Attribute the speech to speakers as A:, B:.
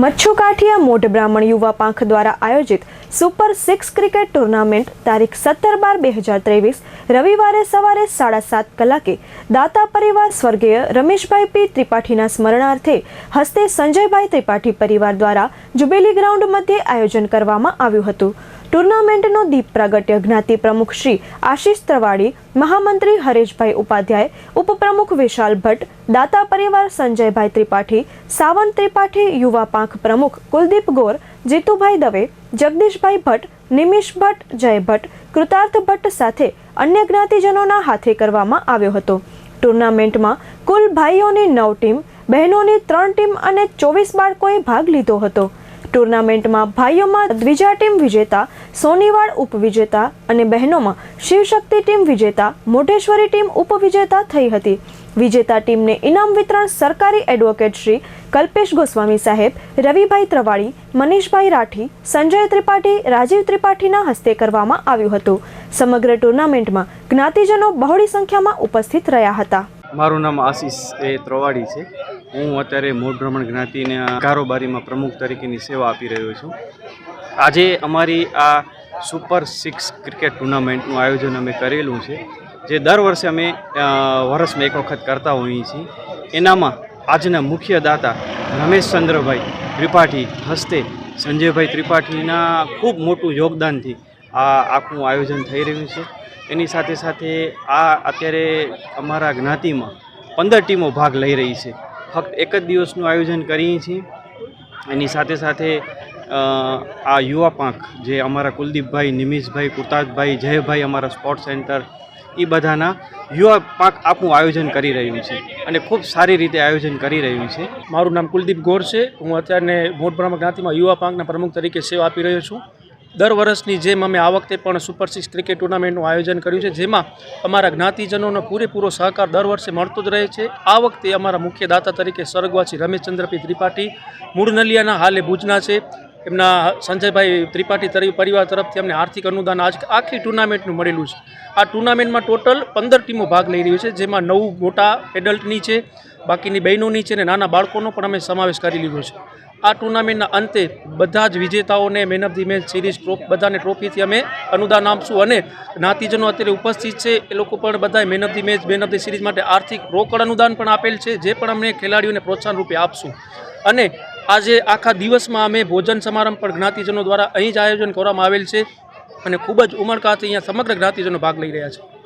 A: મચ્છુ કાઠિયા મોઢ બ્રાહ્મણ યુવા પાંખ દ્વારા આયોજિત સુપર સિક્સ ક્રિકેટ ટુર્નામેન્ટ તારીખ સત્તર બાર બે હજાર ત્રેવીસ રવિવારે સવારે સાડા સાત કલાકે દાતા પરિવાર સ્વર્ગીય રમેશભાઈ પી ત્રિપાઠીના સ્મરણાર્થે હસ્તે સંજયભાઈ ત્રિપાઠી પરિવાર દ્વારા જુબેલી ગ્રાઉન્ડ મધ્યે આયોજન કરવામાં આવ્યું હતું. ટુર્નામેન્ટનો દીપ પ્રાગટ્ય. જ્ઞાતિ પ્રમુખ શ્રી આશિષ ત્રવાડી મહામંત્રી હરેશભાઈ ઉપાધ્યાય, ઉપપ્રમુખ વિશાલ ભટ્ટ, દાતા પરિવાર સંજયભાઈ ત્રિપાઠી, સાવંત ત્રિપાઠી, યુવા પાંખ પ્રમુખ કુલદીપ ગોર, જીતુભાઈ દવે, જગદીશભાઈ ભટ્ટ, નિમિષ ભટ્ટ, જય ભટ્ટ, કૃતાર્થ ભટ્ટ સાથે અન્ય જ્ઞાતિજનોના હાથે કરવામાં આવ્યો હતો. ટુર્નામેન્ટમાં કુલ ભાઈઓની નવ ટીમ, બહેનોની ત્રણ ટીમ અને ચોવીસ બાળકોએ ભાગ લીધો હતો. ટુર્નામેન્ટમાં ભાઈઓમાં દ્વિજા ટીમ વિજેતા, સોનીવાડ ઉપવિજેતા અને બહેનોમાં શિવશક્તિ ટીમ વિજેતા મોઢેશ્વરી ટીમ ઉપવિજેતા થઈ હતી. વિજેતા ટીમને ઇનામ વિતરણ સરકારી એડવોકેટ શ્રી કલ્પેશ ગોસ્વામી સાહેબ, રવિભાઈ ત્રવાડી મનીષભાઈ રાઠી, સંજય ત્રિપાઠી, રાજીવ ત્રિપાઠીના હસ્તે કરવામાં આવ્યું હતું. સમગ્ર ટુર્નામેન્ટમાં જ્ઞાતિજનો બહોળી સંખ્યામાં ઉપસ્થિત રહ્યા હતા.
B: મારું નામ આશીષ એ ત્રવાડી છે. હું અત્યારે મૂળ ભ્રમણ જ્ઞાતિના કારોબારીમાં પ્રમુખ તરીકેની સેવા આપી રહ્યો છું. આજે અમારી આ સુપર સિક્સ ક્રિકેટ ટુર્નામેન્ટનું આયોજન અમે કરેલું છે. જે દર વર્ષે અમે વર્ષમાં એક વખત કરતા હોઈએ છીએ. એનામાં આજના મુખ્ય દાતા રમેશચંદ્રભાઈ ત્રિપાઠી હસ્તે સંજયભાઈ ત્રિપાઠીના ખૂબ મોટું યોગદાનથી આ આખું આયોજન થઈ રહ્યું છે. એની સાથે સાથે આ અત્યારે અમારા જ્ઞાતિમાં પંદર ટીમો ભાગ લઈ રહી છે. ફક્ત એક જ દિવસનું આયોજન કરીએ છીએ. એની સાથે સાથે આ યુવા પાંખ જે અમારા કુલદીપભાઈ, નિમિષભાઈ કુતાજભાઈ જયભાઈ અમારા સ્પોર્ટ્સ સેન્ટર એ બધાના યુવા પાંખ આખું આયોજન કરી રહ્યું છે અને ખૂબ સારી રીતે આયોજન કરી રહ્યું છે.
C: મારું નામ કુલદીપ ગોર છે. હું અત્યારે મોટ બ્રહ્મ જ્ઞાતિમાં યુવા પાંખના પ્રમુખ તરીકે સેવા આપી રહ્યો છું. દર વર્ષની જેમ અમે આ વખતે પણ સુપર સિક્સ ક્રિકેટ ટુર્નામેન્ટનું આયોજન કર્યું છે, જેમાં અમારા જ્ઞાતિજનોનો પૂરેપૂરો સહકાર દર વર્ષે મળતો જ રહે છે. આ વખતે અમારા મુખ્ય દાતા તરીકે સ્વર્ગવાસી રમેશચંદ્રપી ત્રિપાઠી મૂળ નલિયાના હાલે ભુજના છે. એમના સંજયભાઈ ત્રિપાઠી તરી, પરિવાર તરફથી અમને આર્થિક અનુદાન આજ આખી ટુર્નામેન્ટનું મળેલું છે. આ ટુર્નામેન્ટમાં ટોટલ પંદર ટીમો ભાગ લઈ રહી છે, જેમાં નવ મોટા એડલ્ટની છે, બાકીની બહેનોની છે અને નાના બાળકોનો પણ અમે સમાવેશ કરી લીધો છે. આ ટુર્નામેન્ટના અંતે બધા જ વિજેતાઓને man of the match series trophy, બધાને ટ્રોફીથી અમે અનુદાન આપશું અને જ્ઞાતિજનો અત્યારે ઉપસ્થિત છે, એ લોકો પણ બધા man of the match, man of the series માટે આર્થિક રોકડ અનુદાન પણ આપેલ છે, જે પણ અમને ખેલાડીઓને પ્રોત્સાહન રૂપે આપશું. અને આજે આખા દિવસમાં અમે ભોજન સમારંભ પણ જ્ઞાતિજનો દ્વારા અહીં જ આયોજન કરવામાં આવેલ છે અને ખૂબ જ ઉમળકાથી અહીંયા સમગ્ર જ્ઞાતિજનો ભાગ લઈ રહ્યા છે.